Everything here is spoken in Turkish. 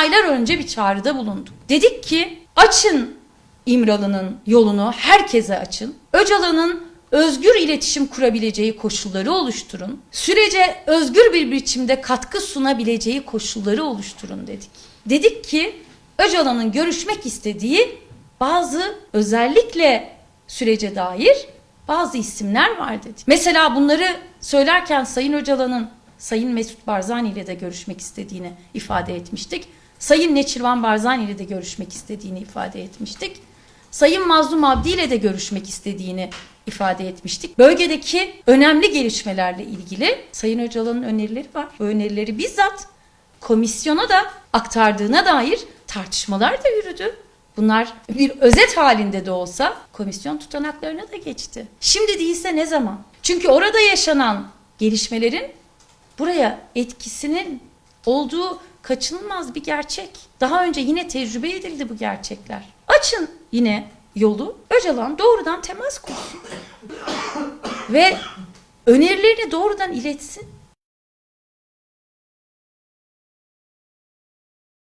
aylar önce bir çağrıda bulunduk. Dedik ki açın İmralı'nın yolunu herkese açın. Öcalan'ın özgür iletişim kurabileceği koşulları oluşturun. Sürece özgür bir biçimde katkı sunabileceği koşulları oluşturun dedik. Dedik ki Öcalan'ın görüşmek istediği bazı özellikle sürece dair bazı isimler var dedik. Mesela bunları söylerken Sayın Öcalan'ın Sayın Mesut Barzani ile de görüşmek istediğini ifade etmiştik. Sayın Neçirvan Barzani ile de görüşmek istediğini ifade etmiştik. Sayın Mazlum Abdi ile de görüşmek istediğini ifade etmiştik. Bölgedeki önemli gelişmelerle ilgili Sayın Öcalan'ın önerileri var. Bu önerileri bizzat komisyona da aktardığına dair tartışmalar da yürüdü. Bunlar bir özet halinde de olsa komisyon tutanaklarına da geçti. Şimdi değilse ne zaman? Çünkü orada yaşanan gelişmelerin buraya etkisinin olduğu kaçınılmaz bir gerçek. Daha önce yine tecrübe edildi bu gerçekler. Açın yine yolu. Öcalan doğrudan temas kursun. Ve önerilerini doğrudan iletsin.